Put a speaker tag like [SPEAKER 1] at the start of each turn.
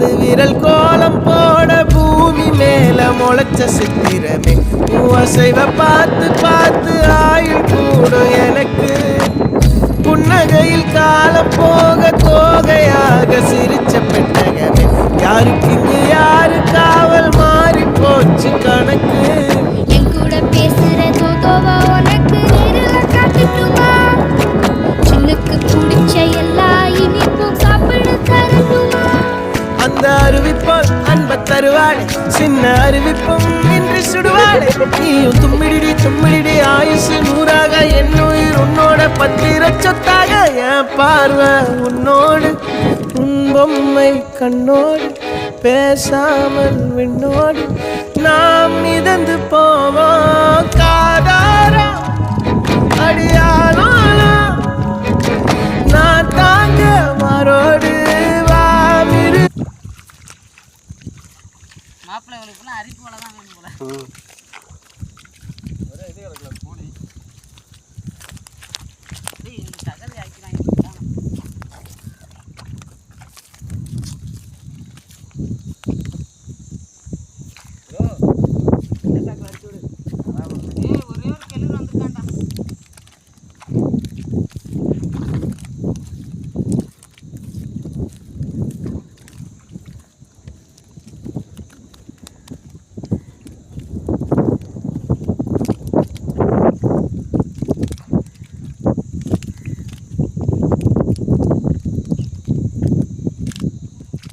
[SPEAKER 1] பத்து விரல் கோலம் போட பூமி மேல முளைச்ச சித்திரமே. அசைவ பார்த்து பார்த்து ஆயுள் கூடும் எனக்கு. புன்னகையில் காலம் போக தோகையாக சிரிச்ச பெட்டகமே. யாருக்கு இங்கு யாரு காவல் மாறி போச்சு கணக்கு? அந்த அறிவிப்பால் அன்ப தருவாள். சின்ன அறிவிப்பும் இன்றி சுடுவாள். நீயும் தும்மிடி தும்மிடி ஆயுசு நூறாக என்னுயிர் உன்னோட பத்திர சொத்தாக என் பார்வை உன்னோடு உன் பொம்மை கண்ணோடு பேசாமல் விண்ணோடு. நாம்
[SPEAKER 2] மாப்பிள்ளை இவனுக்கு அரிப்பு போல வேணும் போல.